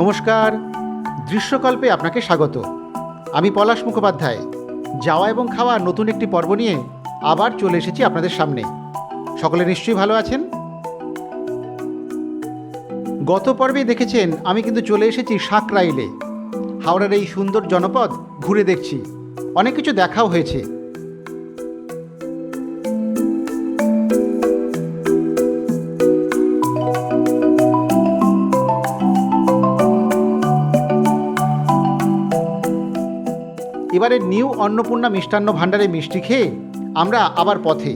নমস্কার। দৃশ্যকল্পে আপনাকে স্বাগত। আমি পলাশ মুখোপাধ্যায়। যাওয়া এবং খাওয়া নতুন একটি পর্ব নিয়ে আবার চলে এসেছি আপনাদের সামনে। সকলে নিশ্চয়ই ভালো আছেন? গত পর্বে দেখেছেন, আমি কিন্তু চলে এসেছি সাঁকরাইলে হাওড়ার এই সুন্দর জনপদ ঘুরে দেখছি। অনেক কিছু দেখাও হয়েছে। এবারে নিউ অন্নপূর্ণা মিষ্টান্ন ভাণ্ডারে মিষ্টি খেয়ে আমরা আবার পথে।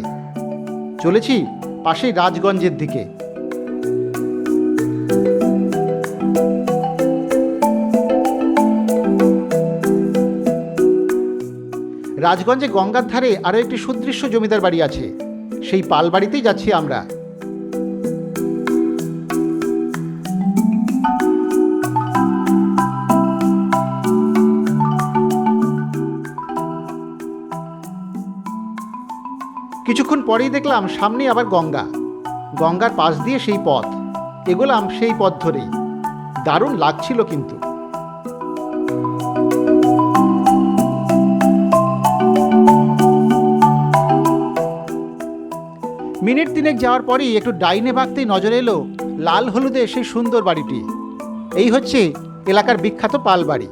চলেছি পাশেই রাজগঞ্জের দিকে। রাজগঞ্জে গঙ্গার ধারে আরও একটি সুদৃশ্য জমিদার বাড়ি আছে। সেই পাল বাড়িতেই যাচ্ছি আমরা। কিছুক্ষণ পরেই দেখলাম সামনেই আবার গঙ্গা। গঙ্গার পাশ দিয়ে সেই পথ। এগোলাম সেই পথ ধরেই। দারুণ লাগছিল কিন্তু। মিনিট তিনেক যাওয়ার পরেই একটু ডাইনে বাঁকতেই নজরে এলো লাল হলুদে সেই সুন্দর বাড়িটি। এই হচ্ছে এলাকার বিখ্যাত পাল বাড়ি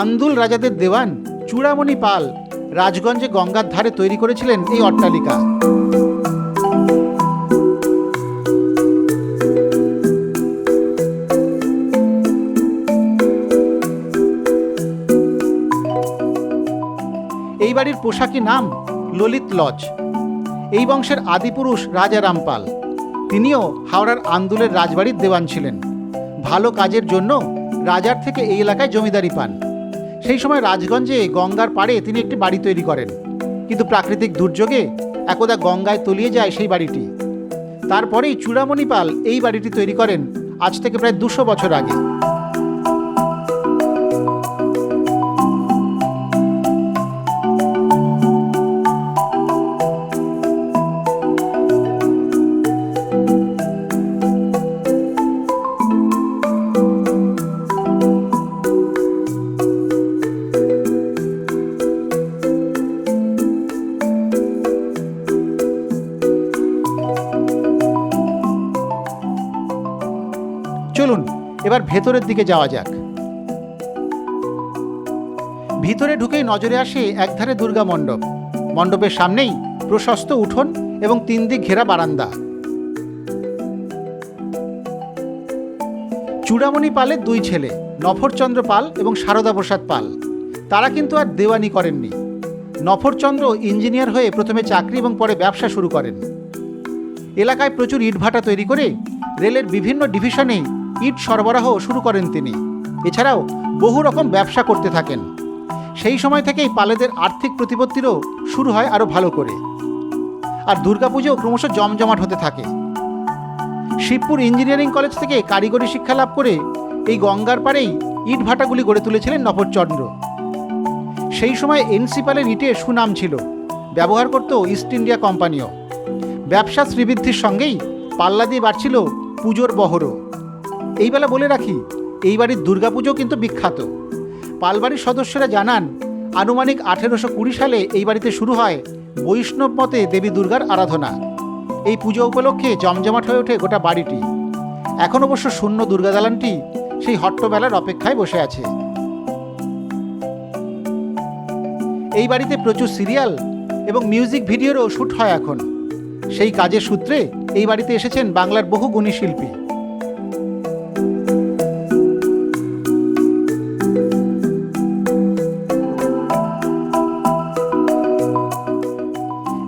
আন্দুল রাজাদের দেওয়ান চূড়ামণি পাল রাজগঞ্জে গঙ্গার ধারে তৈরি করেছিলেন এই অট্টালিকা। এই বাড়ির পোশাকি নাম ললিত লজ। এই বংশের আদিপুরুষ রাজা রামপাল। তিনিও হাওড়ার আন্দুলের রাজবাড়ির দেওয়ান ছিলেন। ভালো কাজের জন্য রাজার থেকে এই এলাকায় জমিদারি পান। সেই সময় রাজগঞ্জে গঙ্গার পাড়ে তিনি একটি বাড়ি তৈরি করেন। কিন্তু প্রাকৃতিক দুর্যোগে একদা গঙ্গায় তলিয়ে যায় সেই বাড়িটি। তারপরেই চূড়ামণি পাল এই বাড়িটি তৈরি করেন আজ থেকে প্রায় দুশো বছর আগে। এবার ভেতরের দিকে যাওয়া যাক। ভিতরে ঢুকেই নজরে আসে একধারে দুর্গা মণ্ডপ। মণ্ডপের সামনেই প্রশস্ত উঠোন এবং তিন দিক ঘেরা বারান্দা। চূড়ামণি পালের দুই ছেলে, নফরচন্দ্র পাল এবং সারদা প্রসাদ পাল। তারা কিন্তু আর দেওয়ানি করেননি। নফরচন্দ্র ইঞ্জিনিয়ার হয়ে প্রথমে চাকরি এবং পরে ব্যবসা শুরু করেন। এলাকায় প্রচুর ইটভাটা তৈরি করে রেলের বিভিন্ন ডিভিশনে ইট সরবরাহ শুরু করেন তিনি। এছাড়াও বহু রকম ব্যবসা করতে থাকেন। সেই সময় থেকেই পালেদের আর্থিক প্রতিপত্তিরও শুরু হয় আরও ভালো করে। আর দুর্গাপুজো ক্রমশ জমজমাট হতে থাকে। শিবপুর ইঞ্জিনিয়ারিং কলেজ থেকে কারিগরি শিক্ষা লাভ করে এই গঙ্গার পাড়েই ইট ভাটাগুলি গড়ে তুলেছিলেন নফরচন্দ্র সেই সময় এনসিপালের ইটের সুনাম ছিল। ব্যবহার করত ইস্ট ইন্ডিয়া কোম্পানিও। ব্যবসা শ্রীবৃদ্ধির সঙ্গেই পাল্লা দিয়ে বাড়ছিল পুজোর বহরও। এই বেলা বলে রাখি, এই বাড়ির দুর্গাপুজো কিন্তু বিখ্যাত। পালবাড়ির সদস্যরা জানান, আনুমানিক আঠেরোশো কুড়ি সালে এই বাড়িতে শুরু হয় বৈষ্ণব মতে দেবী দুর্গার আরাধনা। এই পুজো উপলক্ষে জমজমাট হয়ে ওঠে গোটা বাড়িটি। এখন অবশ্য শূন্য দুর্গা দালানটি সেই হট্টবেলার অপেক্ষায় বসে আছে। এই বাড়িতে প্রচুর সিরিয়াল এবং মিউজিক ভিডিওরও শ্যুট হয় এখন। সেই কাজের সূত্রে এই বাড়িতে এসেছেন বাংলার বহু গুণী শিল্পী।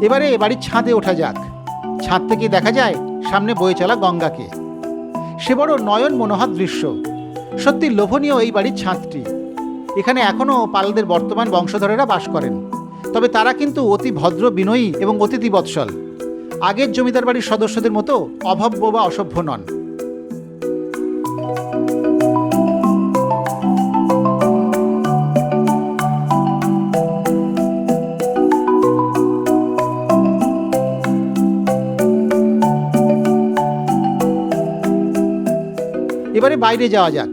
এবারে বাড়ির ছাদে ওঠা যাক। ছাদ থেকে দেখা যায় সামনে বয়ে চলা গঙ্গাকে। সে বড় নয়ন মনোহর দৃশ্য। সত্যি লোভনীয় এই বাড়ির ছাদটি। এখানে এখনও পালদের বর্তমান বংশধরেরা বাস করেন। তবে তারা কিন্তু অতি ভদ্র, বিনয়ী এবং অতিথি বৎসল আগের জমিদার বাড়ির সদস্যদের মতো অভব্য বা অসভ্য নন। এবারে বাইরে যাওয়া যাক।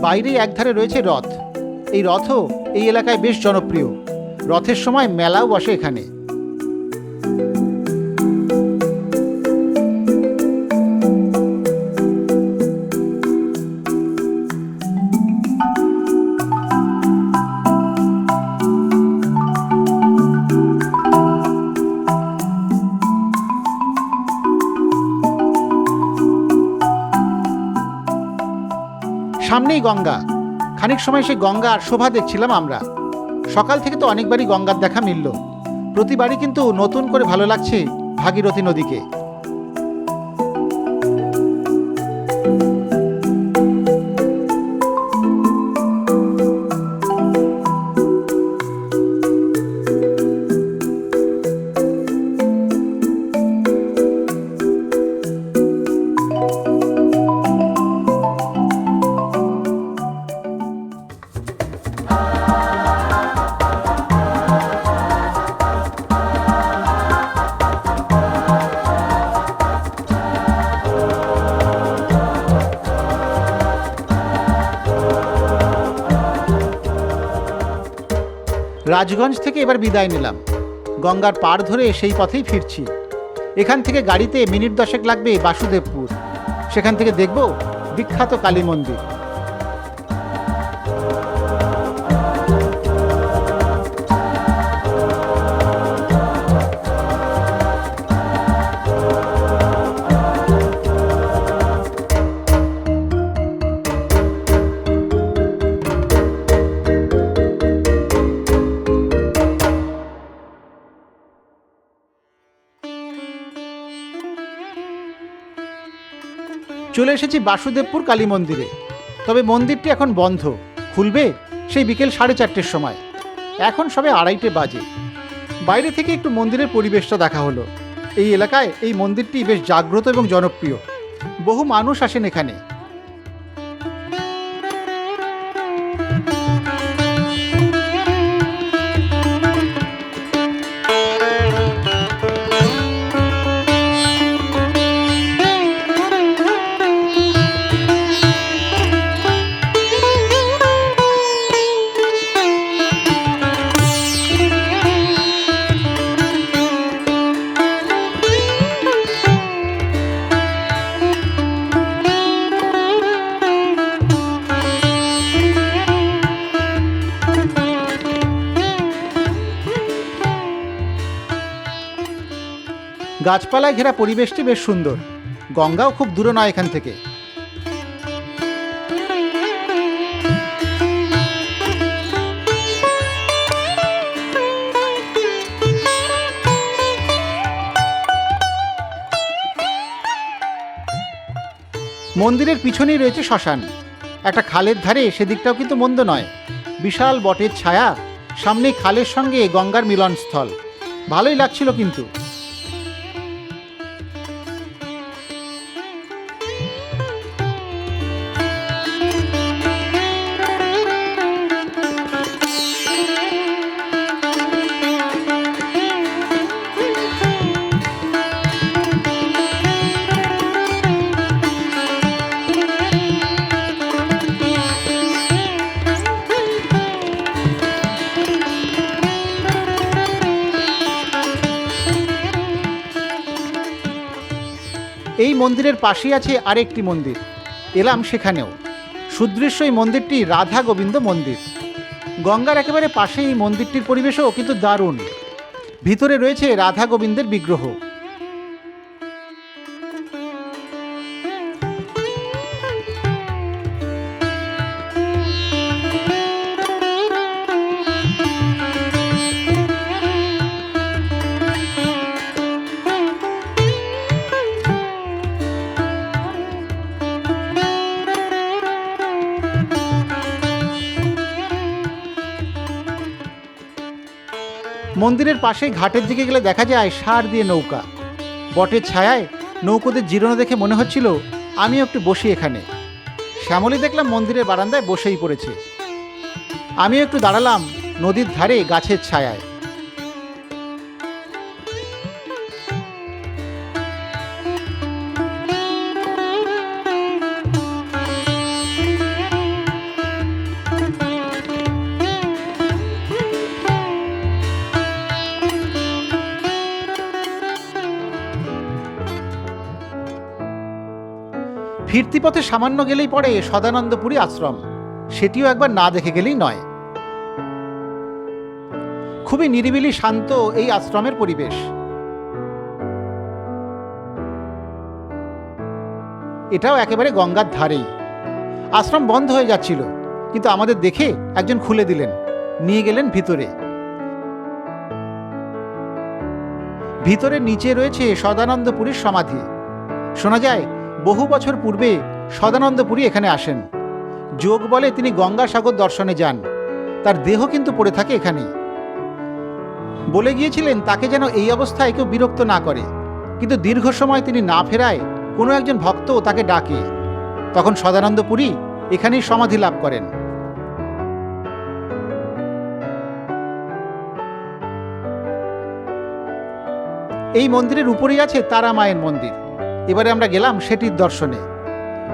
বাইরে একধারে রয়েছে রথ। এই রথও এই এলাকায় বেশ জনপ্রিয়। রথের সময় মেলাও বসে এখানে। সামনেই গঙ্গা। খানিক সময় সেই গঙ্গা আর শোভা দেখছিলাম আমরা। সকাল থেকে তো অনেকবারই গঙ্গার দেখা মিলল। প্রতিবারই কিন্তু নতুন করে ভালো লাগছে ভাগীরথী নদীকে। রাজগঞ্জ থেকে এবার বিদায় নিলাম। গঙ্গার পার ধরে সেই পথেই ফিরছি। এখান থেকে গাড়িতে মিনিট দশেক লাগবে বাসুদেবপুর। সেখান থেকে দেখব বিখ্যাত কালী মন্দির। চলে এসেছি বাসুদেবপুর কালী মন্দিরে। তবে মন্দিরটি এখন বন্ধ। খুলবে সেই বিকেল সাড়ে চারটের সময়। এখন সবে আড়াইটে বাজে। বাইরে থেকে একটু মন্দিরের পরিবেশটা দেখা হলো। এই এলাকায় এই মন্দিরটি বেশ জাগ্রত এবং জনপ্রিয়। বহু মানুষ আসেন এখানে। গাছপালায় ঘেরা পরিবেশটি বেশ সুন্দর। গঙ্গাও খুব দূরে নয় এখান থেকে। মন্দিরের পিছনেই রয়েছে শ্মশান। একটা খালের ধারে সেদিকটাও কিন্তু মন্দ নয়। বিশাল বটের ছায়া সামনে খালের সঙ্গে গঙ্গার মিলনস্থল। ভালোই লাগছিল কিন্তু। এই মন্দিরের পাশেই আছে আরেকটি মন্দির। এলাম সেখানেও। সুদৃশ্য এই মন্দিরটি রাধা গোবিন্দ মন্দির। গঙ্গার একেবারে পাশে এই মন্দিরটির পরিবেশও কিন্তু দারুণ। ভিতরে রয়েছে রাধা গোবিন্দের বিগ্রহ। মন্দিরের পাশেই ঘাটের দিকে গেলে দেখা যায় সার দিয়ে নৌকা। বটের ছায়ায় নৌকোদের জিরোনো দেখে মনে হচ্ছিল, আমিও একটু বসি এখানে। শ্যামলি দেখলাম মন্দিরের বারান্দায় বসেই পড়েছে। আমিও একটু দাঁড়ালাম নদীর ধারে গাছের ছায়ায়। ফিরতি পথে সামান্য গেলেই পড়ে সদানন্দপুরী আশ্রম। সেটিও একবার না দেখে গেলেই নয়। খুবই নিরিবিলি শান্ত এই আশ্রমের পরিবেশ। এটাও একেবারে গঙ্গার ধারেই। আশ্রম বন্ধ হয়ে যাচ্ছিল, কিন্তু আমাদের দেখে একজন খুলে দিলেন, নিয়ে গেলেন ভিতরে। ভিতরে নিচে রয়েছে সদানন্দপুরীর সমাধি। শোনা যায় বহু বছর পূর্বে সদানন্দপুরী এখানে আসেন। যোগ বলে তিনি গঙ্গাসাগর দর্শনে যান। তার দেহ কিন্তু পড়ে থাকে এখানেই। বলে গিয়েছিলেন, তাকে যেন এই অবস্থায় কেউ বিরক্ত না করে। কিন্তু দীর্ঘ সময় তিনি না ফেরায় কোনো একজন ভক্ত তাকে ডাকে। তখন সদানন্দপুরী এখানেই সমাধি লাভ করেন। এই মন্দিরের উপরেই আছে তারা মায়ের মন্দির। এবারে আমরা গেলাম সেটির দর্শনে।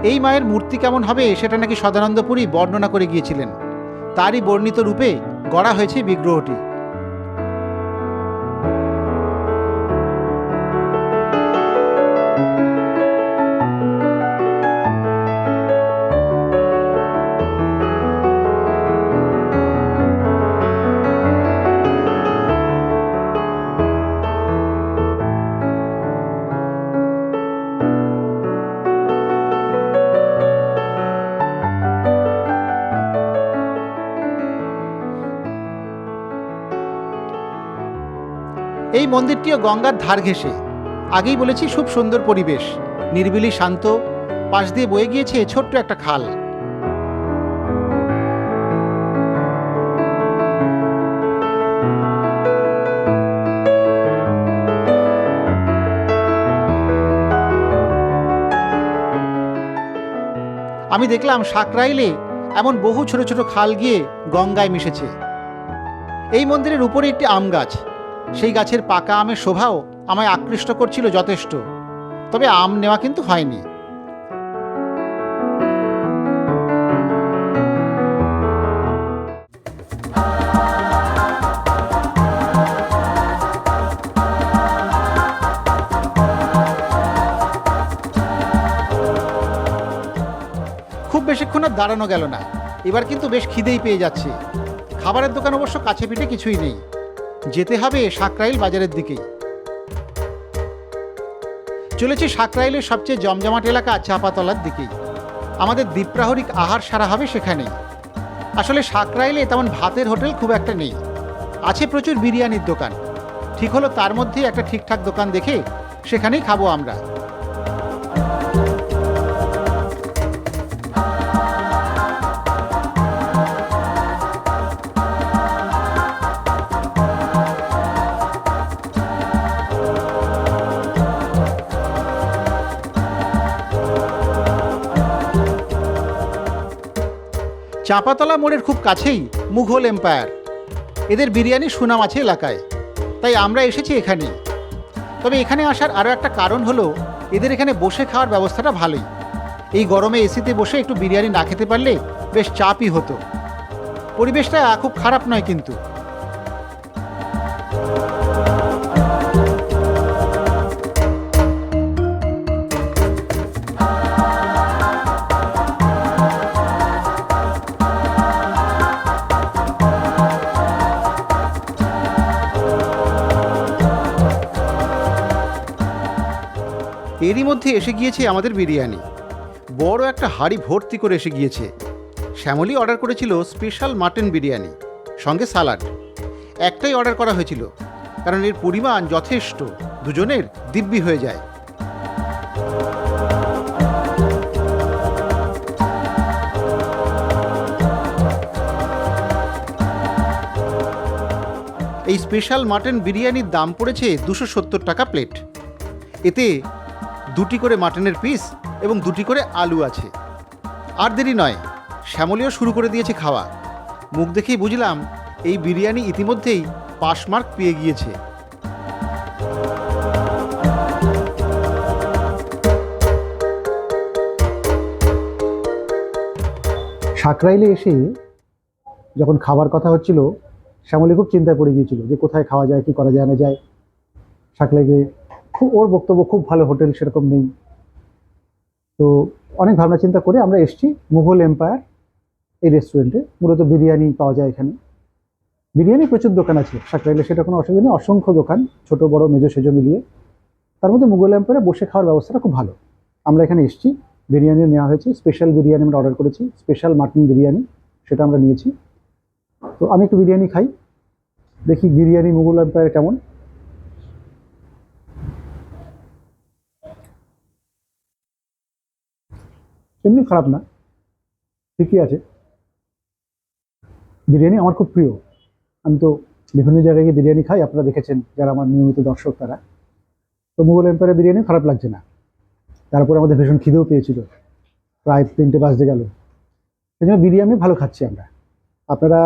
এই মায়ের মূর্তি কেমন হবে সেটা নাকি সদানন্দপুরী বর্ণনা করে গিয়েছিলেন। তারই বর্ণিত রূপে গড়া হয়েছে বিগ্রহটি। মন্দিরটিও গঙ্গার ধার ঘেঁষে। আগেই বলেছি, খুব সুন্দর পরিবেশ। নিরিবিলি, শান্ত। পাশ দিয়ে বয়ে গিয়েছে ছোট্ট একটা খাল। আমি দেখলাম সাকরাইলে এমন বহু ছোট ছোট খাল গিয়ে গঙ্গায় মিশেছে। এই মন্দিরের উপরে একটি আম গাছ। সেই গাছের পাকা আমের শোভাও আমায় আকৃষ্ট করছিল যথেষ্ট। তবে আম নেওয়া কিন্তু হয়নি। খুব বেশিক্ষণ আর দাঁড়ানো গেল না। এবার কিন্তু বেশ খিদেই পেয়ে যাচ্ছে। খাবারের দোকান অবশ্য কাছে পিঠে কিছুই নেই। যেতে হবে সাকরাইল বাজারের দিকেই। চলেছি সাকরাইলের সবচেয়ে জমজমাট এলাকা চাপাতলার দিকেই। আমাদের দ্বীপ্রাহরিক আহার সারা হবে সেখানে। আসলে সাকরাইলে তেমন ভাতের হোটেল খুব একটা নেই। আছে প্রচুর বিরিয়ানির দোকান। ঠিক হলো তার মধ্যেই একটা ঠিকঠাক দোকান দেখে সেখানেই খাব আমরা। চাঁপাতলা মোড়ের খুব কাছেই মুঘল এম্পায়ার। এদের বিরিয়ানি সুনাম আছে এলাকায়, তাই আমরা এসেছি এখানেই তবে এখানে আসার আরও একটা কারণ হলো, এদের এখানে বসে খাওয়ার ব্যবস্থাটা ভালোই। এই গরমে এসিতে বসে একটু বিরিয়ানি না খেতে পারলে বেশ চাপই হতো। পরিবেশটা খুব খারাপ নয় কিন্তু। এরই মধ্যে এসে গিয়েছে আমাদের বিরিয়ানি। বড় একটা হাঁড়ি ভর্তি করে এসে গিয়েছে। শ্যামলী অর্ডার করেছিল স্পেশাল মাটন বিরিয়ানি, সঙ্গে সালাড। একটাই অর্ডার করা হয়েছিল, কারণ এর পরিমাণ যথেষ্ট, দুজনের দিব্যি হয়ে যায়। এই স্পেশাল মাটন বিরিয়ানির দাম পড়েছে দুশো সত্তর টাকা প্লেট। এতে দুটি করে মাটনের পিস এবং দুটি করে আলু আছে। আর দেরি নয়, শ্যামলিও শুরু করে দিয়েছে খাওয়া। মুখ দেখেই বুঝলাম, এই বিরিয়ানি ইতিমধ্যেই পাশ মার্ক পেয়ে গিয়েছে। সাকরাইলে এসে যখন খাবার কথা হচ্ছিল, শ্যামলী খুব চিন্তায় পড়ে গিয়েছিল যে কোথায় খাওয়া যায়, কি করা যায়, না যায়। সাকরাইলে খুব ওর বক্তব্য খুব ভালো হোটেল সেরকম নেই। তো অনেক ভাবনা চিন্তা করে আমরা এসছি মুঘল এম্পায়ার এই রেস্টুরেন্টে। মূলত বিরিয়ানি পাওয়া যায় এখানে। বিরিয়ানি প্রচুর দোকান আছে সাকরাইলে সেটা কোনো অসুবিধা নেই। অসংখ্য দোকান, ছোট, বড়, মেজো সেজো মিলিয়ে। তার মধ্যে মুঘল এম্পায়ারে বসে খাওয়ার ব্যবস্থাটা খুব ভালো। আমরা এখানে এসছি বিরিয়ানি নেওয়া হয়েছে। স্পেশাল বিরিয়ানি আমরা অর্ডার করেছি, স্পেশাল মাটন বিরিয়ানি, সেটা আমরা নিয়েছি। তো আমি একটু বিরিয়ানি খাই, দেখি বিরিয়ানি মুঘল এম্পায়ার কেমন। এমনি খারাপ না। ঠিকই আছে। বিরিয়ানি আমার খুব প্রিয়। আমি তো বিভিন্ন জায়গায় গিয়ে বিরিয়ানি খাই। আপনারা দেখেছেন যারা আমার নিয়মিত দর্শক তারা। তো মুঘল এম্পায়ারের বিরিয়ানি খারাপ লাগছে না। তারপরে আমাদের ভীষণ খিদেও পেয়েছিল। প্রায় তিনটে বাজতে গেল। সেই জন্য বিরিয়ানি ভালো খাচ্ছি আমরা। আপনারা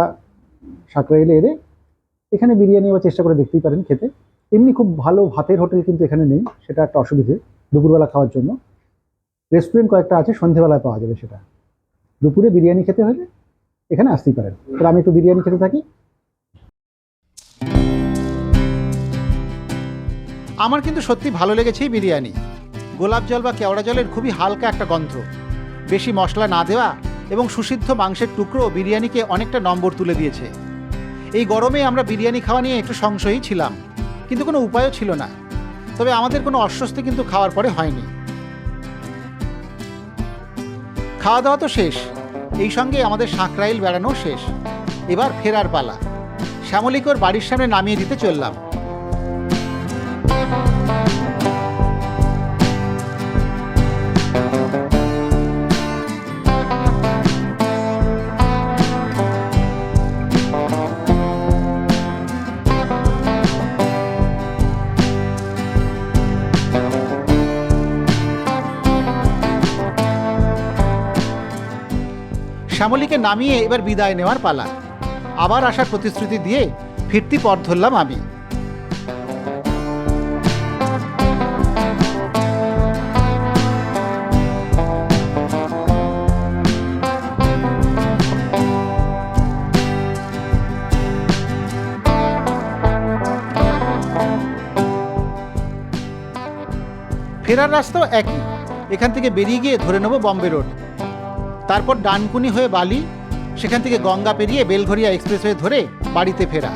সাকরাইলে এলে এখানে বিরিয়ানি আবার চেষ্টা করে দেখতেই পারেন খেতে। এমনি খুব ভালো ভাতের হোটেল কিন্তু এখানে নেই। সেটা একটা অসুবিধে। দুপুরবেলা খাওয়ার জন্য। রেস্টুরেন্ট কয়েকটা আছে, সন্ধেবেলায় পাওয়া যাবে সেটা। দুপুরে বিরিয়ানি খেতে হলে এখানে আসতেই পারেন। তাহলে আমি একটু বিরিয়ানি খেতে থাকি। আমার কিন্তু সত্যি ভালো লেগেছে বিরিয়ানি। গোলাপ জল বা কেওড়া জলের খুবই হালকা একটা গন্ধ। বেশি মশলা না দেওয়া এবং সুসিদ্ধ মাংসের টুকরো বিরিয়ানিকে অনেকটা নম্বর তুলে দিয়েছে। এই গরমে আমরা বিরিয়ানি খাওয়া নিয়ে একটু সংশয়ী ছিলাম, কিন্তু কোনো উপায়ও ছিল না। তবে আমাদের কোনো অস্বস্তি কিন্তু খাওয়ার পরে হয়নি। খাওয়া দাওয়া তো শেষ। এই সঙ্গে আমাদের সাঁকরাইল বেড়ানো শেষ। এবার ফেরার পালা। শ্যামলিকর বাড়ির সামনে নামিয়ে দিতে চললাম। শ্যামলীকে নামিয়ে এবার বিদায় নেওয়ার পালা। আবার আসার প্রতিশ্রুতি দিয়ে ফিরতি পথ ধরলাম আমি। ফেরার রাস্তাও একই। এখান থেকে বেরিয়ে গিয়ে ধরে নেব বম্বে রোড। তারপর ডানকুনি হয়ে বালি সেখান থেকে গঙ্গা পেরিয়ে বেলঘরিয়া এক্সপ্রেসওয়ে ধরে বাড়িতে ফেরা।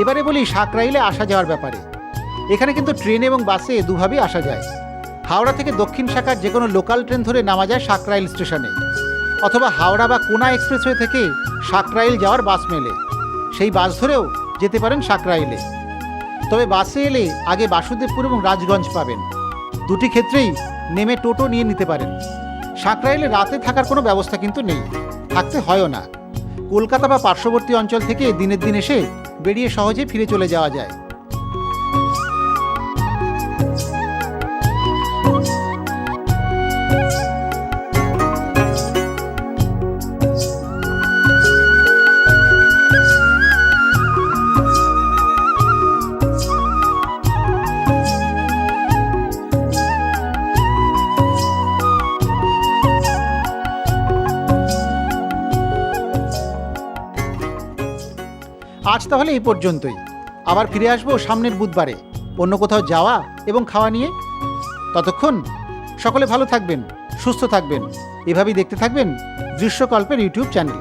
এবারে বলি সাকরাইলে আসা যাওয়ার ব্যাপারে। এখানে কিন্তু ট্রেন এবং বাসে দুভাবেই আসা যায়। হাওড়া থেকে দক্ষিণ শাখার যে কোনো লোকাল ট্রেন ধরে নামা যায় সাকরাইল স্টেশনে। অথবা হাওড়া বা কোনা এক্সপ্রেসওয়ে থেকে সাকরাইল যাওয়ার বাস মেলে। সেই বাস ধরেও যেতে পারেন সাকরাইলে। তবে বাসে এলে আগে বাসুদেবপুর এবং রাজগঞ্জ পাবেন। দুটি ক্ষেত্রেই নেমে টোটো নিয়ে নিতে পারেন। সাঁকরাইলে রাতে থাকার কোনো ব্যবস্থা কিন্তু নেই। থাকতে হয়ও না। কলকাতা বা পার্শ্ববর্তী অঞ্চল থেকে দিনের দিন এসে বেরিয়ে সহজে ফিরে চলে যাওয়া যায়। তাহলে এই পর্যন্তই। আবার ফিরে আসব সামনের বুধবারে। অন্য কোথাও যাওয়া এবং খাওয়া নিয়ে। ততক্ষণ সকলে ভালো থাকবেন, সুস্থ থাকবেন। এভাবেই দেখতে থাকবেন দৃশ্যকল্পের ইউটিউব চ্যানেল।